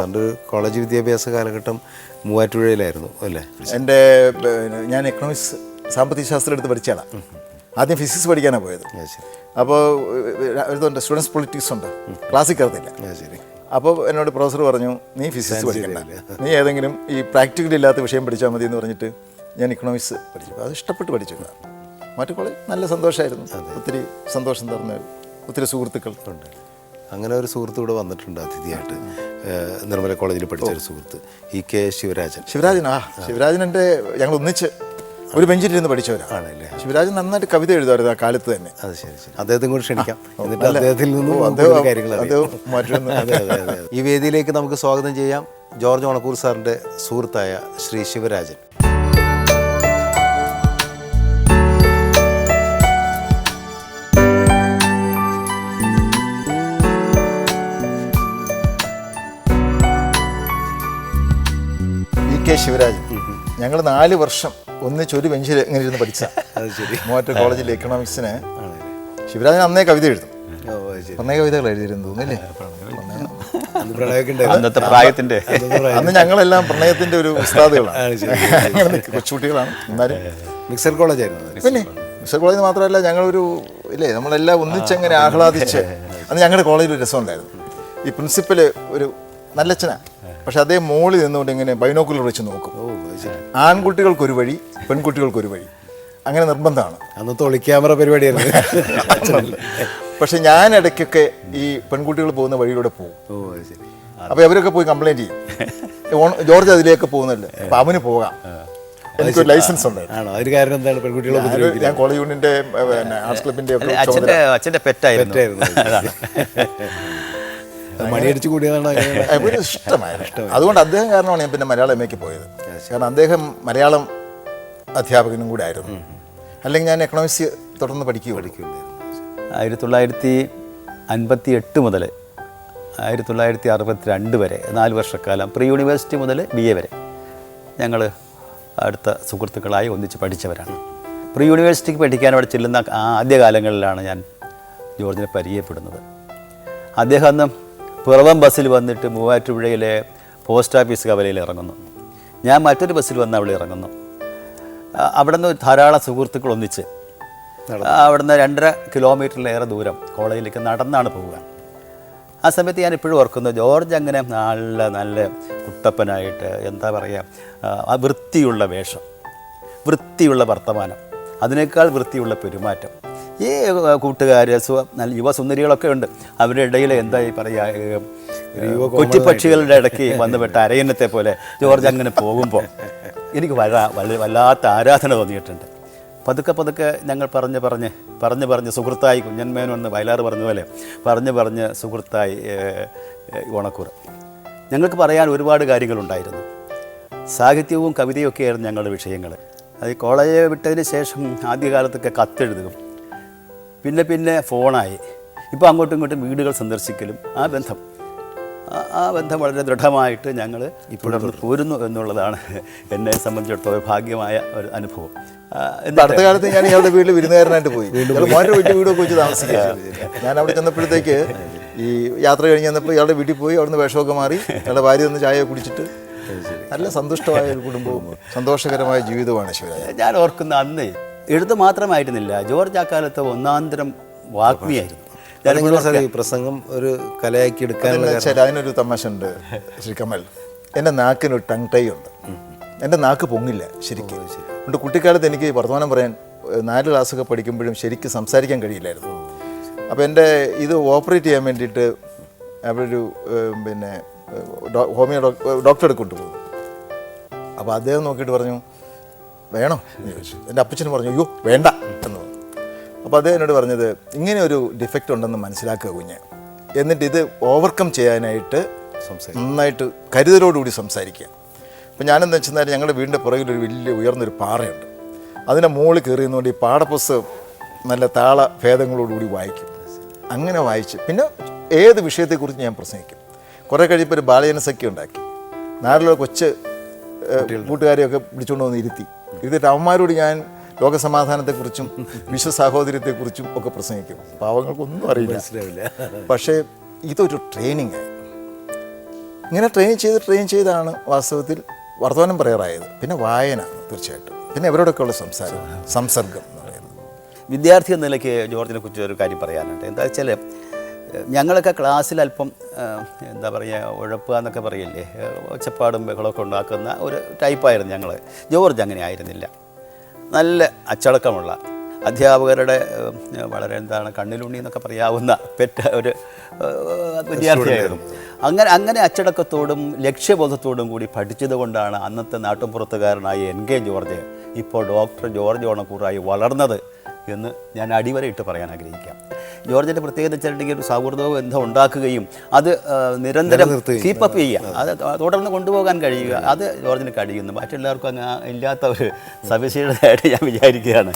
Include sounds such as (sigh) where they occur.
പണ്ട് കോളേജ് വിദ്യാഭ്യാസ കാലഘട്ടം മൂവാറ്റുപുഴയിലായിരുന്നു അല്ലേ? എന്റെ ഞാൻ എക്കണോമിക്സ് സാമ്പത്തിക ശാസ്ത്രം എടുത്ത് പഠിച്ചാണ് ആദ്യം ഫിസിക്സ് പഠിക്കാനാണ് പോയത്. അപ്പോൾ ഇതുണ്ട് സ്റ്റുഡൻസ് പൊളിറ്റിക്സ് ഉണ്ട്. ക്ലാസ്സിൽ കയറത്തില്ല ശരി. അപ്പോൾ എന്നോട് പ്രൊഫസർ പറഞ്ഞു നീ ഫിസിക്സ് പഠിക്കണ്ട. നീ ഏതെങ്കിലും ഈ പ്രാക്ടിക്കൽ ഇല്ലാത്ത വിഷയം പഠിച്ചാൽ മതി എന്ന് പറഞ്ഞിട്ട് ഞാൻ ഇക്കണോമിക്സ് പഠിച്ചു. അത് ഇഷ്ടപ്പെട്ട് പഠിച്ചു മറ്റു കോളേജ് നല്ല സന്തോഷമായിരുന്നു ഒത്തിരി സന്തോഷം തരുന്ന ഒത്തിരി സുഹൃത്തുക്കൾ ഉണ്ട്. അങ്ങനെ ഒരു സുഹൃത്ത് ഇവിടെ വന്നിട്ടുണ്ട് അതിഥിയായിട്ട്. നിർമ്മല കോളേജിൽ പഠിച്ച ഒരു സുഹൃത്ത് ഇ കെ ശിവരാജൻ. ശിവരാജൻ ആ ശിവരാജൻ എന്റെ ഞങ്ങൾ ഒന്നിച്ച് ഒരു ബെഞ്ചിലിരുന്ന് പഠിച്ചവരാണല്ലേ ശിവരാജൻ നന്നായിട്ട് കവിത എഴുതുമായിരുന്നു ആ കാലത്ത് തന്നെ. അത് ശരി ശരി. അദ്ദേഹത്തെ കൂടി ക്ഷണിക്കാം. എന്നിട്ട് അദ്ദേഹത്തിൽ നിന്നും കാര്യങ്ങൾ. ഈ വേദിയിലേക്ക് നമുക്ക് സ്വാഗതം ചെയ്യാം ജോർജ് ഓണക്കൂർ സാറിന്റെ സുഹൃത്തായ ശ്രീ ശിവരാജൻ. കെ ശിവരാജ്. ഞങ്ങൾ നാല് വർഷം ഒന്നിച്ച് ഒരു ബെഞ്ചിൽ ഇങ്ങനെ ഇരുന്ന് പഠിച്ച മൂവാറ്റ കോളേജിൽ എക്കണോമിക്സിന് ശിവരാജൻ അന്നേ കവിത എഴുതും. ഓ ശരി. പ്രണയ കവിതകൾ എഴുതിയിരുന്നു തോന്നില്ലേ അന്ന് അന്നത്തെ പ്രായത്തിന്റെ. അന്ന് ഞങ്ങളെല്ലാം പ്രണയത്തിന്റെ ഒരു ഉസ്താദുകളാണ്. കൊച്ചുകുട്ടികളാണ് എന്നാലും. മിക്സർ കോളേജ് ആയിരുന്നു പിന്നെ മിക്സർ കോളേജ് മാത്രമല്ല ഞങ്ങളൊരു ഇല്ലേ നമ്മളെല്ലാം ഒന്നിച്ചങ്ങനെ ആഹ്ലാദിച്ച് അന്ന് ഞങ്ങളുടെ കോളേജിൽ ഒരു രസമുണ്ടായിരുന്നു ഈ പ്രിൻസിപ്പൽ ഒരു നല്ലച്ഛനാണ് പക്ഷെ അതേ മോളിൽ നിന്നുകൊണ്ട് ഇങ്ങനെ ബൈനോക്കുലർ വെച്ച് നോക്കും. ആൺകുട്ടികൾക്ക് ഒരു ശരി. പെൺകുട്ടികൾക്ക് വഴി പെൺകുട്ടികൾക്കൊരു വഴി. അങ്ങനെ നിർബന്ധമാണ്. അന്നത്തെ ഒളിക്യാമറ പരിപാടിയായിരുന്നു. പക്ഷെ ഞാൻ ഇടയ്ക്കൊക്കെ ഈ പെൺകുട്ടികൾ പോകുന്ന വഴിയിലൂടെ പോകും. ഓ അത് ശരി. അപ്പോൾ അവരൊക്കെ പോയി കംപ്ലൈന്റ് ചെയ്യും. ജോർജ് അതിലേക്ക് പോകുന്നില്ല അപ്പം അവന് പോകാം. എനിക്കൊരു ലൈസൻസ് ഉണ്ട്. ആണോ? അതിന് കാരണം എന്താണ്? പെൺകുട്ടികളെ ഞാൻ കോളേജ് പിന്നെ ആർട്സ് അച്ഛന്റെ പെറ്റായിരുന്നു. (laughs) മണിയടിച്ച് കൂടിയതാണ് ഇഷ്ടമായിരുന്നു. അതുകൊണ്ട് അദ്ദേഹം കാരണമാണ് ഞാൻ പിന്നെ മലയാളം എമ്മയ്ക്ക് പോയത്. കാരണം അദ്ദേഹം മലയാളം അധ്യാപകനും കൂടെ ആയിരുന്നു. അല്ലെങ്കിൽ ഞാൻ എക്കണോമിക്സ് തുടർന്ന് പഠിക്കുക പഠിക്കുകയുള്ളൂ. ആയിരത്തി തൊള്ളായിരത്തി അൻപത്തി എട്ട് മുതൽ ആയിരത്തി തൊള്ളായിരത്തി അറുപത്തി രണ്ട് വരെ നാല് വർഷക്കാലം പ്രീ യൂണിവേഴ്സിറ്റി മുതൽ ബി എ വരെ ഞങ്ങൾ അടുത്ത സുഹൃത്തുക്കളായി ഒന്നിച്ച് പഠിച്ചവരാണ്. പ്രീ യൂണിവേഴ്സിറ്റിക്ക് പഠിക്കാൻ അവിടെ ചെല്ലുന്ന ആദ്യ ആദ്യകാലങ്ങളിലാണ് ഞാൻ ജോർജിനെ പരിചയപ്പെടുന്നത്. അദ്ദേഹം അന്ന് പിറവം ബസ്സിൽ വന്നിട്ട് മൂവാറ്റുപുഴയിലെ പോസ്റ്റ് ഓഫീസ് കവലയിൽ ഇറങ്ങുന്നു. ഞാൻ മറ്റൊരു ബസ്സിൽ വന്ന് അവിടെ ഇറങ്ങുന്നു. അവിടെ നിന്ന് ധാരാളം സുഹൃത്തുക്കൾ ഒന്നിച്ച് അവിടെ നിന്ന് രണ്ടര കിലോമീറ്ററിലേറെ ദൂരം കോളേജിലേക്ക് നടന്നാണ് പോവുക. ആ സമയത്ത് ഞാൻ ഇപ്പോഴും ഓർക്കുന്നു ജോർജ് അങ്ങനെ നല്ല നല്ല കുട്ടപ്പനായിട്ട് എന്താ പറയുക ആ വൃത്തിയുള്ള വേഷം വൃത്തിയുള്ള വർത്തമാനം അതിനേക്കാൾ വൃത്തിയുള്ള പെരുമാറ്റം. ഈ കൂട്ടുകാർ യുവസുന്ദരികളൊക്കെ ഉണ്ട്. അവരുടെ ഇടയിൽ എന്താ ഈ പറയുക കൊച്ചിപ്പക്ഷികളുടെ ഇടയ്ക്ക് വന്നുപെട്ട അരയന്നത്തെ പോലെ ജോർജ് അങ്ങനെ പോകുമ്പോൾ എനിക്ക് വരാ വല്ല വല്ലാത്ത ആരാധന തോന്നിയിട്ടുണ്ട്. പതുക്കെ പതുക്കെ ഞങ്ങൾ പറഞ്ഞ് പറഞ്ഞ് പറഞ്ഞ് പറഞ്ഞ് സുഹൃത്തായി കുഞ്ഞന്മേനു വന്ന് വയലാറ് പറഞ്ഞ പോലെ പറഞ്ഞ് പറഞ്ഞ് സുഹൃത്തായി ഓണക്കൂറ് ഞങ്ങൾക്ക് പറയാൻ ഒരുപാട് കാര്യങ്ങളുണ്ടായിരുന്നു. സാഹിത്യവും കവിതയും ഒക്കെയായിരുന്നു ഞങ്ങളുടെ വിഷയങ്ങൾ അത് കോളേജ് വിട്ടതിന് ശേഷം ആദ്യകാലത്തൊക്കെ കത്തെഴുതും. പിന്നെ പിന്നെ ഫോണായി. ഇപ്പോൾ അങ്ങോട്ടും ഇങ്ങോട്ടും വീടുകൾ സന്ദർശിക്കലും ആ ബന്ധം. ആ- ബന്ധം വളരെ ദൃഢമായിട്ട് ഞങ്ങൾ ഇപ്പോഴും പോരുന്നു എന്നുള്ളതാണ് എന്നെ സംബന്ധിച്ചിടത്തോളം ഭാഗ്യമായ ഒരു അനുഭവം. അടുത്ത കാലത്ത് ഞാൻ ഇയാളുടെ വീട്ടിൽ വിരുന്നുകാരനായിട്ട് പോയി. മോന്റെ വീട്ടിൽ വീടൊക്കെ വെച്ച് താമസിക്കാം ഞാൻ അവിടെ ചെന്നപ്പോഴത്തേക്ക് ഈ യാത്ര കഴിഞ്ഞ് ചെന്നപ്പോൾ ഇയാളുടെ വീട്ടിൽ പോയി അവിടുന്ന് വേഷമൊക്കെ മാറി ഇയാളുടെ ഭാര്യ നിന്ന് ചായ കുടിച്ചിട്ട് നല്ല സന്തുഷ്ടമായ ഒരു കുടുംബവും സന്തോഷകരമായ ജീവിതമാണ് ശിവരാജ് ഞാൻ ഓർക്കുന്ന അന്ന് എഴുത്ത് മാത്രമായിരുന്നില്ല. ജോർജ് ആ കാലത്ത് ഒന്നാന്തരം വാഗ്മിയായിരുന്നു. ഈ പ്രസംഗം ഒരു കലയാക്കി എടുക്കാനുള്ള അതെന്ന് അതിനൊരു തമാശ ഉണ്ട് ശ്രീ കമൽ. എന്റെ നാക്കിന് ഒരു ടങ് ടൈ ഉണ്ട്. എന്റെ നാക്ക് പൊങ്ങില്ല ശരിക്കും. അതുകൊണ്ട് കുട്ടിക്കാലത്ത് എനിക്ക് വർത്തമാനം പറയാൻ നാല് ക്ലാസ്സൊക്കെ പഠിക്കുമ്പോഴും ശരിക്കും സംസാരിക്കാൻ കഴിയില്ലായിരുന്നു. അപ്പോൾ എന്റെ ഇത് ഓപ്പറേറ്റ് ചെയ്യാൻ വേണ്ടിയിട്ട് അവിടെ ഒരു പിന്നെ ഹോമിയോ ഡോക്ടറെ കൊണ്ടുപോകും. അപ്പോൾ അദ്ദേഹം നോക്കിയിട്ട് പറഞ്ഞു വേണോ എന്ന് ചോദിച്ചു. എന്റെ അപ്പച്ചന് പറഞ്ഞു അയ്യോ വേണ്ട എന്ന് പറഞ്ഞു. അപ്പോൾ അദ്ദേഹം എന്നോട് പറഞ്ഞത് ഇങ്ങനെ ഒരു ഡിഫക്റ്റ് ഉണ്ടെന്ന് മനസ്സിലാക്കുക കുഞ്ഞ്. എന്നിട്ട് ഇത് ഓവർകം ചെയ്യാനായിട്ട് നന്നായിട്ട് കരുതലോടുകൂടി സംസാരിക്കുക. അപ്പോൾ ഞാനെന്താ വെച്ചാൽ ഞങ്ങളുടെ വീടിന്റെ പുറകിൽ ഒരു വലിയ ഉയർന്നൊരു പാറയുണ്ട്. അതിന്റെ മുകളിൽ കയറി നിന്നുകൊണ്ട് ഈ പാഠപുസ്തകം നല്ല താള ഭേദങ്ങളോടുകൂടി വായിക്കും. അങ്ങനെ വായിച്ച് പിന്നെ ഏത് വിഷയത്തെക്കുറിച്ച് ഞാൻ പ്രസംഗിക്കും. കുറേ കഴിയുമ്പോൾ ഒരു ബാലജനസഖ്യം ഉണ്ടാക്കി. നാട്ടിലുള്ള കൊച്ച് കൂട്ടുകാരെയൊക്കെ വിളിച്ചുകൊണ്ട് വന്ന് ഇരുത്തി. ഇരുത്തിയിട്ട് അവന്മാരോട് ഞാൻ ലോകസമാധാനത്തെക്കുറിച്ചും വിശ്വ സാഹോദര്യത്തെക്കുറിച്ചും ഒക്കെ പ്രസംഗിക്കും പാവങ്ങൾക്കൊന്നും അറിയില്ല. മനസ്സിലാവില്ല. പക്ഷേ ഇതൊരു ട്രെയിനിങ്. ആയി ഇങ്ങനെ ട്രെയിൻ ചെയ്ത് ട്രെയിൻ ചെയ്താണ് വാസ്തവത്തിൽ വർത്തമാനം പറയാറായത്. പിന്നെ വായന തീർച്ചയായിട്ടും. പിന്നെ ഇവരോടൊക്കെയുള്ള സംസാരം സംസർഗം എന്ന് പറയുന്നത്. വിദ്യാർത്ഥി എന്ന നിലയ്ക്ക് ജോർജിനെ കുറിച്ച് ഒരു കാര്യം പറയാനുണ്ട്. എന്താ വെച്ചാൽ ഞങ്ങളൊക്കെ ക്ലാസ്സിൽ അല്പം എന്താ പറയുക ഉഴപ്പുക എന്നൊക്കെ പറയില്ലേ ഒച്ചപ്പാടും ബഹളമൊക്കെ ഉണ്ടാക്കുന്ന ഒരു ടൈപ്പായിരുന്നു ഞങ്ങൾ ജോർജ് അങ്ങനെ ആയിരുന്നില്ല. നല്ല അച്ചടക്കമുള്ള അധ്യാപകരുടെ വളരെ എന്താണ് കണ്ണിലുണ്ണി എന്നൊക്കെ പറയാവുന്ന പെറ്റ ഒരു വിദ്യാർത്ഥിയായിരുന്നു. അങ്ങനെ അങ്ങനെ അച്ചടക്കത്തോടും ലക്ഷ്യബോധത്തോടും കൂടി പഠിച്ചത് കൊണ്ടാണ് അന്നത്തെ നാട്ടുമ്പുറത്തുകാരനായ എൻ കെ ജോർജ് ഇപ്പോൾ ഡോക്ടർ ജോർജ് ഓണക്കൂറായി വളർന്നത് എന്ന് ഞാൻ അടിവരയിട്ട് പറയാൻ ആഗ്രഹിക്കാം. ജോർജിന്റെ പ്രത്യേകത വെച്ചിട്ടുണ്ടെങ്കിൽ ഒരു സൗഹൃദവും ബന്ധം ഉണ്ടാക്കുകയും അത് നിരന്തരം കീപ്പപ്പ് ചെയ്യുക. അത് തുടർന്ന് കൊണ്ടുപോകാൻ കഴിയുക. അത് ജോർജിന് കഴിയുന്നു. മറ്റെല്ലാവർക്കും അങ്ങ് ഇല്ലാത്ത ഒരു സവിശേഷതയായിട്ട് ഞാൻ വിചാരിക്കുകയാണ്.